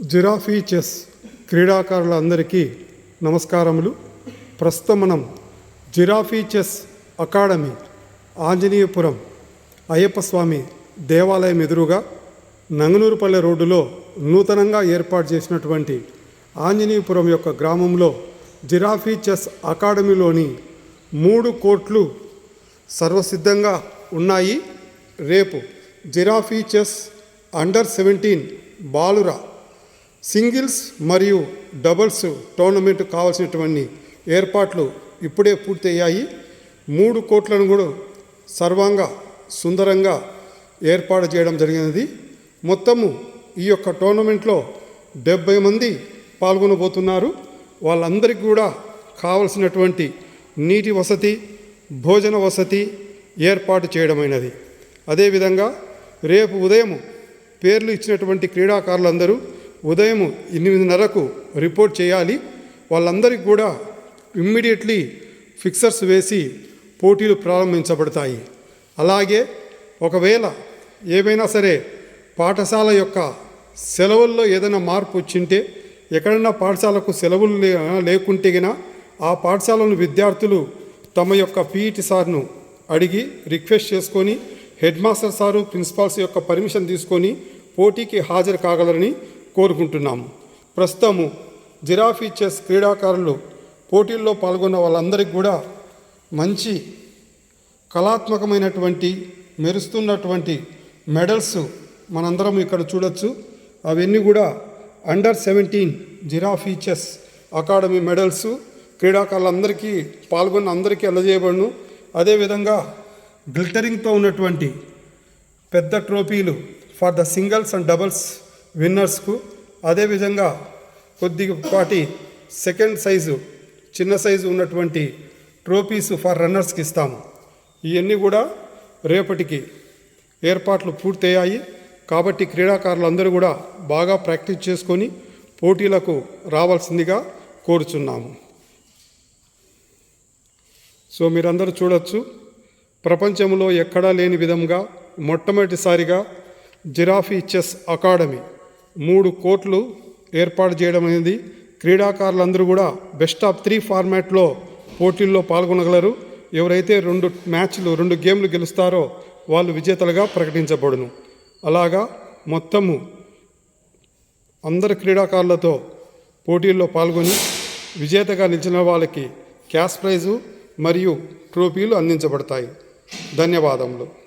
Giraffe chess క్రీడాకారులందరికీ నమస్కారములు. ప్రస్తుతం మనం giraffe chess academy Anjaneyapuram Ayyappa Swamy దేవాలయం ఎదురుగా నంగనూరుపల్లె రోడ్డులో నూతనంగా ఏర్పాటు చేసినటువంటి ఆంజనేయపురం యొక్క గ్రామంలో జిరాఫీ చెస్ అకాడమీలోని మూడు కోట్లు సర్వసిద్ధంగా ఉన్నాయి. రేపు జిరాఫీ చెస్ అండర్ సెవెంటీన్ బాలుర సింగిల్స్ మరియు డబుల్స్ టోర్నమెంట్ కావాల్సినటువంటి ఏర్పాట్లు ఇప్పుడే పూర్తయ్యాయి. మూడు కోట్లను కూడా సర్వంగా సుందరంగా ఏర్పాటు చేయడం జరిగినది. మొత్తము ఈ యొక్క టోర్నమెంట్లో డెబ్బై మంది పాల్గొనబోతున్నారు. వాళ్ళందరికీ కూడా కావలసినటువంటి నీటి వసతి భోజన వసతి ఏర్పాటు చేయడమైనది. అదేవిధంగా రేపు ఉదయం పేర్లు ఇచ్చినటువంటి క్రీడాకారులందరూ ఉదయం ఎనిమిదిన్నరకు రిపోర్ట్ చేయాలి. వాళ్ళందరికీ కూడా ఇమ్మీడియట్లీ ఫిక్సర్స్ వేసి పోటీలు ప్రారంభించబడతాయి. అలాగే ఒకవేళ ఏవైనా సరే పాఠశాల యొక్క సెలవుల్లో ఏదైనా మార్పు వచ్చింటే ఎక్కడైనా పాఠశాలకు సెలవులు లేకుంటే గిన ఆ పాఠశాలను విద్యార్థులు తమ యొక్క పీఈటి సార్ను అడిగి రిక్వెస్ట్ చేసుకొని హెడ్ మాస్టర్ సారు ప్రిన్సిపాల్స్ యొక్క పర్మిషన్ తీసుకొని పోటీకి హాజరు కాగలరని కోరుకుంటున్నాము. ప్రస్తుతము జిరాఫీ చెస్ క్రీడాకారులు పోటీల్లో పాల్గొన్న వాళ్ళందరికీ కూడా మంచి కళాత్మకమైనటువంటి మెరుస్తున్నటువంటి మెడల్స్ మనందరం ఇక్కడ చూడొచ్చు. అవన్నీ కూడా under seventeen giraffe chess academy medals క్రీడాకారులందరికీ పాల్గొన్న అందరికీ అందజేయబడును. అదేవిధంగా గ్లిటరింగ్తో ఉన్నటువంటి పెద్ద ట్రోఫీలు for the singles and doubles విన్నర్స్కు అదేవిధంగా కొద్దిపాటి సెకండ్ సైజు చిన్న సైజు ఉన్నటువంటి ట్రోఫీస్ ఫర్ రన్నర్స్కి ఇస్తాము. ఇవన్నీ కూడా రేపటికి ఏర్పాట్లు పూర్తయ్యాయి. కాబట్టి క్రీడాకారులందరూ కూడా బాగా ప్రాక్టీస్ చేసుకొని పోటీలకు రావాల్సిందిగా కోరుచున్నాము. సో మీరందరూ చూడొచ్చు ప్రపంచంలో ఎక్కడా లేని విధంగా మొట్టమొదటిసారిగా జిరాఫీ చెస్ అకాడమీ మూడు కోట్లు ఏర్పాటు చేయడం అనేది క్రీడాకారులందరూ కూడా బెస్ట్ ఆఫ్ త్రీ ఫార్మాట్లో పోటీల్లో పాల్గొనగలరు. ఎవరైతే రెండు మ్యాచ్లు రెండు గేమ్లు గెలుస్తారో వాళ్ళు విజేతలుగా ప్రకటించబడును. అలాగా మొత్తము అందరి క్రీడాకారులతో పోటీల్లో పాల్గొని విజేతగా నిలిచిన వాళ్ళకి క్యాష్ ప్రైజు మరియు ట్రోఫీలు అందించబడతాయి. ధన్యవాదములు.